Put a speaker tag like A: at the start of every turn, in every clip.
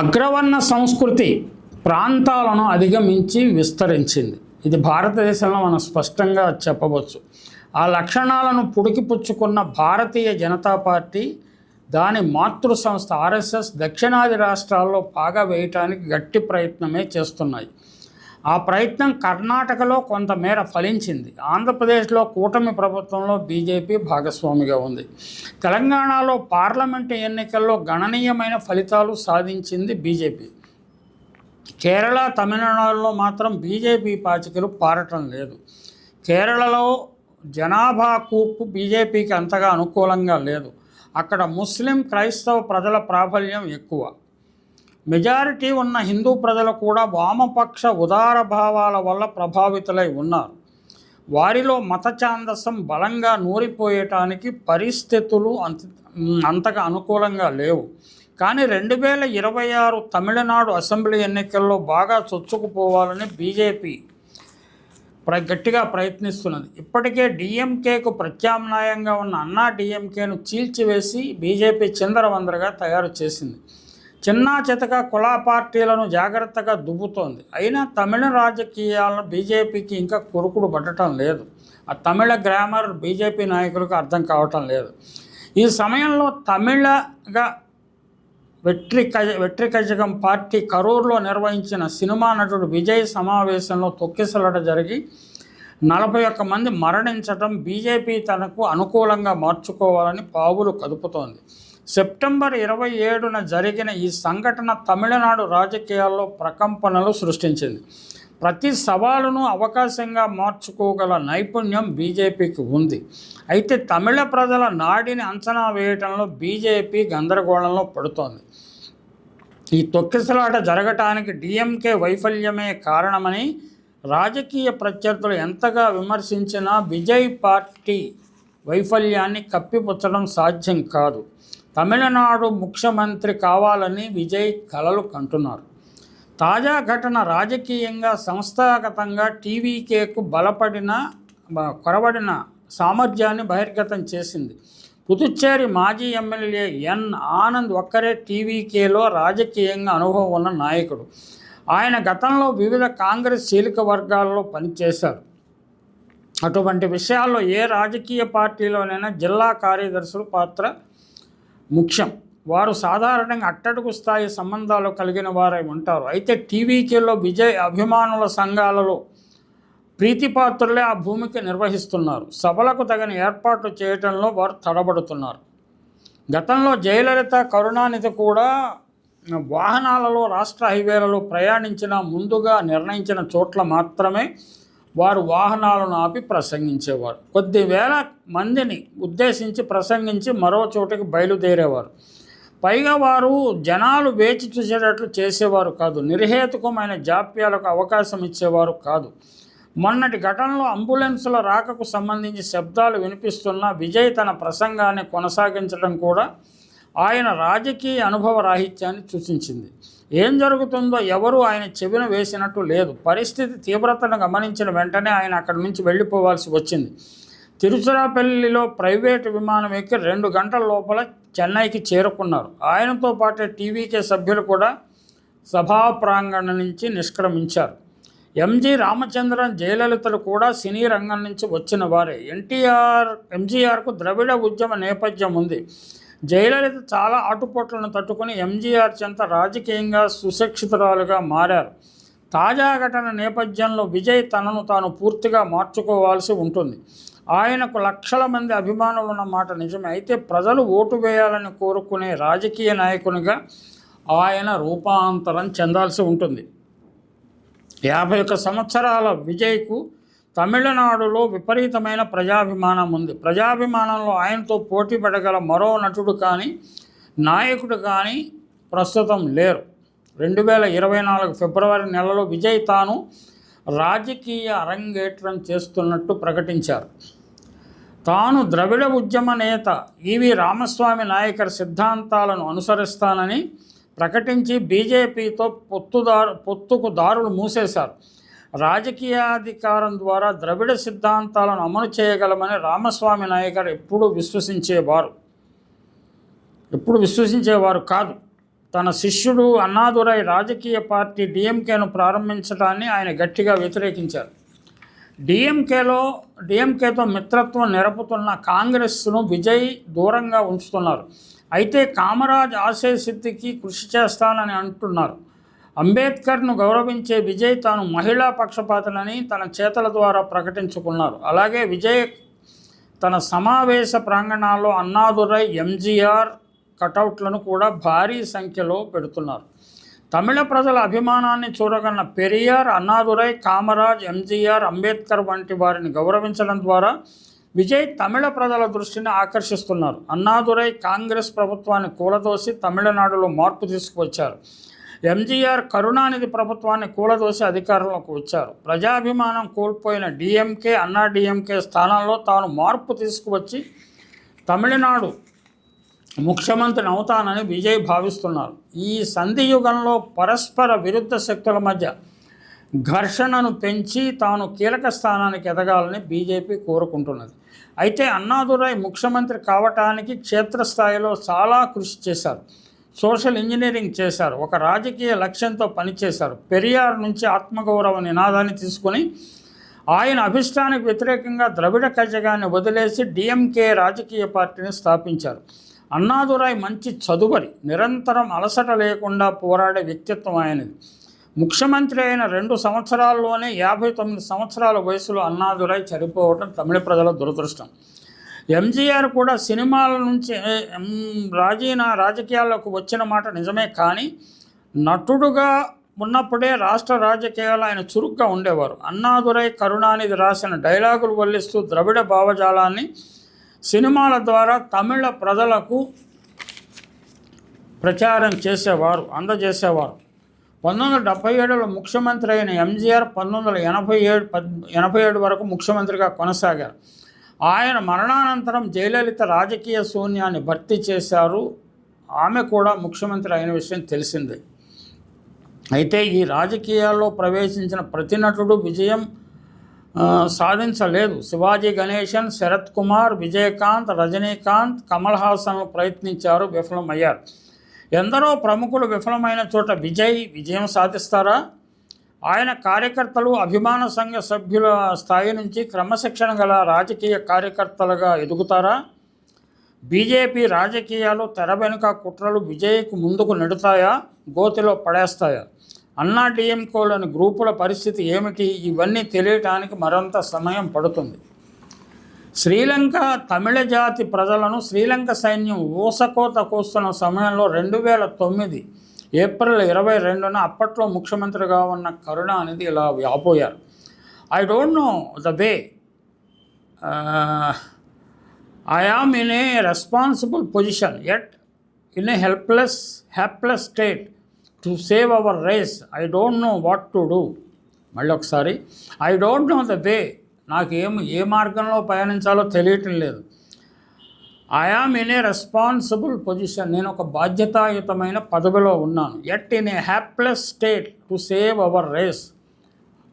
A: అగ్రవర్ణ సంస్కృతి ప్రాంతాలను అధిగమించి విస్తరించింది. ఇది భారతదేశంలో మనం స్పష్టంగా చెప్పవచ్చు. ఆ లక్షణాలను పుడికిపుచ్చుకున్న భారతీయ జనతా పార్టీ దాని మాతృ సంస్థ ఆర్ఎస్ఎస్ దక్షిణాది రాష్ట్రాల్లో పాగా వేయటానికి గట్టి ప్రయత్నమే చేస్తున్నాయి. ఆ ప్రయత్నం కర్ణాటకలో కొంతమేర ఫలించింది. ఆంధ్రప్రదేశ్లో కూటమి ప్రభుత్వంలో బీజేపీ భాగస్వామిగా ఉంది. తెలంగాణలో పార్లమెంటు ఎన్నికల్లో గణనీయమైన ఫలితాలు సాధించింది బీజేపీ. కేరళ తమిళనాడులో మాత్రం బీజేపీ పాచికలు పారటం లేదు. కేరళలో జనాభా కూర్పు బీజేపీకి అంతగా అనుకూలంగా లేదు. అక్కడ ముస్లిం క్రైస్తవ ప్రజల ప్రాబల్యం ఎక్కువ. మెజారిటీ ఉన్న హిందూ ప్రజలు కూడా వామపక్ష ఉదార భావాల వల్ల ప్రభావితులై ఉన్నారు. వారిలో మత ఛాందసం బలంగా నూరిపోయటానికి పరిస్థితులు అంత అంతగా అనుకూలంగా లేవు. కానీ రెండు వేల ఇరవై ఆరు తమిళనాడు అసెంబ్లీ ఎన్నికల్లో బాగా చొచ్చుకుపోవాలని బీజేపీ ప్ర గట్టిగా ప్రయత్నిస్తున్నది. ఇప్పటికే డిఎంకేకు ప్రత్యామ్నాయంగా ఉన్న అన్నా డిఎంకేను చీల్చివేసి బీజేపీ చిందరవందరగా తయారు చేసింది. చిన్నా చితక కులా పార్టీలను జాగ్రత్తగా దుబ్బుతోంది అయినా తమిళ రాజకీయాలను బీజేపీకి ఇంకా కొరుకుడు పడటం లేదు. ఆ తమిళ గ్రామర్ బీజేపీ నాయకులకు అర్థం కావటం లేదు. ఈ సమయంలో తమిళగా వెట్రిక వెట్రికజగం పార్టీ కరూరులో నిర్వహించిన సినిమా నటుడు విజయ్ సమావేశంలో తొక్కిసలట జరిగి నలభై ఒక్క మంది మరణించటం బీజేపీ తనకు అనుకూలంగా మార్చుకోవాలని పావులు కదుపుతోంది. సెప్టెంబర్ ఇరవై ఏడున జరిగిన ఈ సంఘటన తమిళనాడు రాజకీయాల్లో ప్రకంపనలు సృష్టించింది. ప్రతి సవాలును అవకాశంగా మార్చుకోగల నైపుణ్యం బీజేపీకి ఉంది. అయితే తమిళ ప్రజల నాడిని అంచనా వేయటంలో బీజేపీ గందరగోళంలో పడుతోంది. ఈ తొక్కిసలాట జరగటానికి డిఎంకే వైఫల్యమే కారణమని రాజకీయ ప్రత్యర్థులు ఎంతగా విమర్శించినా విజయ్ పార్టీ వైఫల్యాన్ని కప్పిపుచ్చడం సాధ్యం కాదు. తమిళనాడు ముఖ్యమంత్రి కావాలని విజయ్ కలలు కంటున్నారు. తాజా ఘటన రాజకీయంగా సంస్థాగతంగా టీవీకేకు బలపడిన కొరబడిన సామర్థ్యాన్ని బహిర్గతం చేసింది. పుదుచ్చేరి మాజీ ఎమ్మెల్యే ఎన్. ఆనంద్ ఒక్కరే టీవీకేలో రాజకీయంగా అనుభవం ఉన్న నాయకుడు. ఆయన గతంలో వివిధ కాంగ్రెస్ చీలిక వర్గాల్లో పనిచేశారు. అటువంటి విషయాల్లో ఏ రాజకీయ పార్టీలోనైనా జిల్లా కార్యదర్శుల పాత్ర ముఖ్యం. వారు సాధారణంగా అట్టడుగు స్థాయి సంబంధాలు కలిగిన వారై ఉంటారు. అయితే టీవీకేలో విజయ్ అభిమానుల సంఘాలలో ప్రీతిపాత్రులే ఆ భూమికి నిర్వహిస్తున్నారు. సభలకు తగిన ఏర్పాట్లు చేయటంలో వారు తడబడుతున్నారు. గతంలో జయలలిత కరుణానిధి కూడా వాహనాలలో రాష్ట్ర హైవేలలో ప్రయాణించిన ముందుగా నిర్ణయించిన చోట్ల మాత్రమే వారు వాహనాలను ఆపి ప్రసంగించేవారు. కొద్ది వేల మందిని ఉద్దేశించి ప్రసంగించి మరో చోటకి బయలుదేరేవారు. పైగా వారు జనాలు వేచి చూసేటట్లు చేసేవారు కాదు నిర్హేతుకమైన జాప్యాలకు అవకాశం ఇచ్చేవారు కాదు. మొన్నటి ఘటనలో అంబులెన్సుల రాకకు సంబంధించి శబ్దాలు వినిపిస్తున్న విజయ్ తన ప్రసంగాన్ని కొనసాగించడం కూడా ఆయన రాజకీయ అనుభవ రాహిత్యాన్ని సూచించింది. ఏం జరుగుతుందో ఎవరూ ఆయన చెవిన వేసినట్టు లేదు. పరిస్థితి తీవ్రతను గమనించిన వెంటనే ఆయన అక్కడి నుంచి వెళ్ళిపోవాల్సి వచ్చింది. తిరుచిరాపల్లిలో ప్రైవేటు విమానం ఎక్కి రెండు గంటల లోపల చెన్నైకి చేరుకున్నారు. ఆయనతో పాటు టీవీకే సభ్యులు కూడా సభా ప్రాంగణం నుంచి నిష్క్రమించారు. ఎంజి రామచంద్రన్ జయలలితలు కూడా సినీ రంగం నుంచి వచ్చిన వారే. ఎన్టీఆర్ ఎంజీఆర్కు ద్రవిడ ఉద్యమ నేపథ్యం ఉంది. జయలలిత చాలా ఆటుపోట్లను తట్టుకుని ఎంజీఆర్ చెంత రాజకీయంగా సుశిక్షితురాలుగా మారారు. తాజా ఘటన నేపథ్యంలో విజయ్ తనను తాను పూర్తిగా మార్చుకోవాల్సి ఉంటుంది. ఆయనకు లక్షల మంది అభిమానులు ఉన్న మాట నిజమే. అయితే ప్రజలు ఓటు వేయాలని కోరుకునే రాజకీయ నాయకునిగా ఆయన రూపాంతరం చెందాల్సి ఉంటుంది. యాభై ఒక్క సంవత్సరాల విజయ్కు తమిళనాడులో విపరీతమైన ప్రజాభిమానం ఉంది. ప్రజాభిమానంలో ఆయనతో పోటీ పడగల మరో నటుడు కానీ నాయకుడు కానీ ప్రస్తుతం లేరు. రెండు వేల ఇరవై నాలుగు ఫిబ్రవరి నెలలో విజయ్ తాను రాజకీయ అరంగేట్రం చేస్తున్నట్టు ప్రకటించారు. తాను ద్రవిడ ఉద్యమ నేత ఈవి రామస్వామి నాయకర్ సిద్ధాంతాలను అనుసరిస్తానని ప్రకటించి బీజేపీతో పొత్తుదారు పొత్తుకు దారులు మూసేశారు. రాజకీయాధికారం ద్వారా ద్రవిడ సిద్ధాంతాలను అమలు చేయగలమని రామస్వామి నాయకర్ ఎప్పుడూ విశ్వసించేవారు. ఎప్పుడు విశ్వసించేవారు కాదు. తన శిష్యుడు అన్నాదురై రాజకీయ పార్టీ డిఎంకేను ప్రారంభించడాన్ని ఆయన గట్టిగా వ్యతిరేకించారు. డిఎంకేలో డిఎంకేతో మిత్రత్వం నిరపుతున్న కాంగ్రెస్ను విజయ్ దూరంగా ఉంచుతున్నారు. అయితే కామరాజ్ ఆశయ సిద్ధికి కృషి చేస్తానని అంటున్నారు. అంబేద్కర్ను గౌరవించే విజయ్ తాను మహిళా పక్షపాతనని తన చేతల ద్వారా ప్రకటించుకున్నారు. అలాగే విజయ్ తన సమావేశ ప్రాంగణాల్లో అన్నాదురై ఎంజీఆర్ కటౌట్లను కూడా భారీ సంఖ్యలో పెడుతున్నారు. తమిళ ప్రజల అభిమానాన్ని చూడగన్న పెరియార్ అన్నాదురై కామరాజ్ ఎంజీఆర్ అంబేద్కర్ వంటి వారిని గౌరవించడం ద్వారా విజయ్ తమిళ ప్రజల దృష్టిని ఆకర్షిస్తున్నారు. అన్నాదురై కాంగ్రెస్ ప్రభుత్వాన్ని కూలదోసి తమిళనాడులో మార్పు తీసుకువచ్చారు. ఎంజీఆర్ కరుణానిధి ప్రభుత్వాన్ని కూలదోసి అధికారంలోకి వచ్చారు. ప్రజాభిమానం కోల్పోయిన డిఎంకే అన్నా డిఎంకే స్థానంలో తాను మార్పు తీసుకువచ్చి తమిళనాడు ముఖ్యమంత్రిని అవుతానని విజయ్ భావిస్తున్నారు. ఈ సంధియుగంలో పరస్పర విరుద్ధ శక్తుల మధ్య ఘర్షణను పెంచి తాను కీలక స్థానానికి ఎదగాలని బీజేపీ కోరుకుంటున్నది. అయితే అన్నాదురై ముఖ్యమంత్రి కావటానికి క్షేత్రస్థాయిలో చాలా కృషి చేశారు. సోషల్ ఇంజనీరింగ్ చేశారు. ఒక రాజకీయ లక్ష్యంతో పనిచేశారు. పెరియార్ నుంచి ఆత్మగౌరవ నినాదాన్ని తీసుకుని ఆయన అభిష్టానికి వ్యతిరేకంగా ద్రవిడ కజగాన్ని వదిలేసి డిఎంకే రాజకీయ పార్టీని స్థాపించారు. అన్నాదురాయ్ మంచి చదువరి. నిరంతరం అలసట లేకుండా పోరాడే వ్యక్తిత్వం ఆయనది. ముఖ్యమంత్రి అయిన రెండు సంవత్సరాల్లోనే యాభై తొమ్మిది సంవత్సరాల వయసులో అన్నాదురాయ్ చనిపోవటం తమిళ ప్రజల దురదృష్టం. ఎంజీఆర్ కూడా సినిమాల నుంచి రాజీనా రాజకీయాల్లోకి వచ్చిన మాట నిజమే కానీ నటుడుగా ఉన్నప్పుడే రాష్ట్ర రాజకీయాలు ఆయన చురుగ్గా ఉండేవారు. అన్నాదురై కరుణానిధి రాసిన డైలాగులు వల్లిస్తూ ద్రవిడ భావజాలాన్ని సినిమాల ద్వారా తమిళ ప్రజలకు ప్రచారం చేసేవారు అందజేసేవారు. పంతొమ్మిది వందల డెబ్బై ఏడులో ముఖ్యమంత్రి అయిన ఎంజీఆర్ పంతొమ్మిది వందల ఎనభై ఏడు పద్ ఎనభై ఏడు వరకు ముఖ్యమంత్రిగా కొనసాగారు. ఆయన మరణానంతరం జయలలిత రాజకీయ శూన్యాన్ని భర్తీ చేశారు. ఆమె కూడా ముఖ్యమంత్రి అయిన విషయం తెలిసిందే. అయితే ఈ రాజకీయాల్లో ప్రవేశించిన ప్రతి నటుడు విజయం సాధించలేదు. శివాజీ గణేశన్ శరత్ కుమార్ విజయకాంత్ రజనీకాంత్ కమల్ హాసన్ ప్రయత్నించారు విఫలమయ్యారు. ఎందరో ప్రముఖులు విఫలమైన చోట విజయ్ విజయం సాధిస్తారా? ఆయన కార్యకర్తలు అభిమాన సంఘ సభ్యుల స్థాయి నుంచి క్రమశిక్షణ గల రాజకీయ కార్యకర్తలుగా ఎదుగుతారా? బీజేపీ రాజకీయాలు తెర వెనుక కుట్రలు విజయ్కు ముందుకు నెడుతాయా? గోతిలో పడేస్తాయా? అన్నా డిఎంకోలోని గ్రూపుల పరిస్థితి ఏమిటి? ఇవన్నీ తెలియటానికి మరింత సమయం పడుతుంది. శ్రీలంక తమిళ జాతి ప్రజలను శ్రీలంక సైన్యం ఊసకోత కూస్తున్న సమయంలో రెండు వేల తొమ్మిది ఏప్రిల్ ఇరవై రెండున అప్పట్లో ముఖ్యమంత్రిగా ఉన్న కరుణ అనేది ఇలా వ్యాపోయారు I don't know the way I am in a responsible position at in a helpless helpless state to save our race I don't know what to do మళ్ళీ ఒకసారి I don't know the way నాకు ఏం ఏ మార్గంలో పయనించాలో తెలియటం లేదు. I in a responsible position నేను ఒక బాధ్యతాయుతమైన పదవిలో ఉన్నాను. At in a hapless state to save our race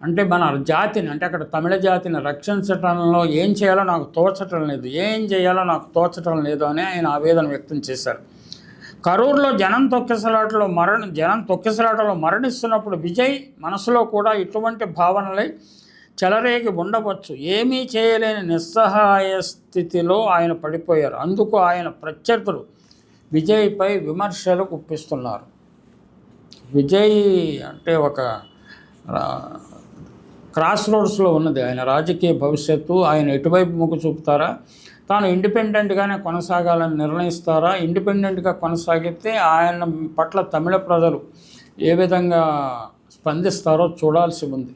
A: అంటే మన జాతిని అంటే అక్కడ తమిళ జాతిని రక్షించటంలో ఏం చేయాలో నాకు తోచటం లేదు. ఏం చేయాలో నాకు తోచటం లేదు అని ఆయన ఆవేదన వ్యక్తం చేశారు. కరూరులో జనం తొక్కిసలాటలో మరణ జనం తొక్కిసలాటలో మరణిస్తున్నప్పుడు విజయ్ మనసులో కూడా ఇటువంటి భావనలై చెలరేగి ఉండవచ్చు. ఏమీ చేయలేని నిస్సహాయ స్థితిలో ఆయన పడిపోయారు. అందుకు ఆయన ప్రత్యర్థులు విజయ్పై విమర్శలు గుప్పిస్తున్నారు. విజయ్ అంటే ఒక క్రాస్ రోడ్స్లో ఉన్నది. ఆయన రాజకీయ భవిష్యత్తు ఆయన ఎటువైపు మొగ్గు చూపుతారా? తాను ఇండిపెండెంట్గానే కొనసాగాలని నిర్ణయిస్తారా? ఇండిపెండెంట్గా కొనసాగితే ఆయన పట్ల తమిళ ప్రజలు ఏ విధంగా స్పందిస్తారో చూడాల్సి ఉంది.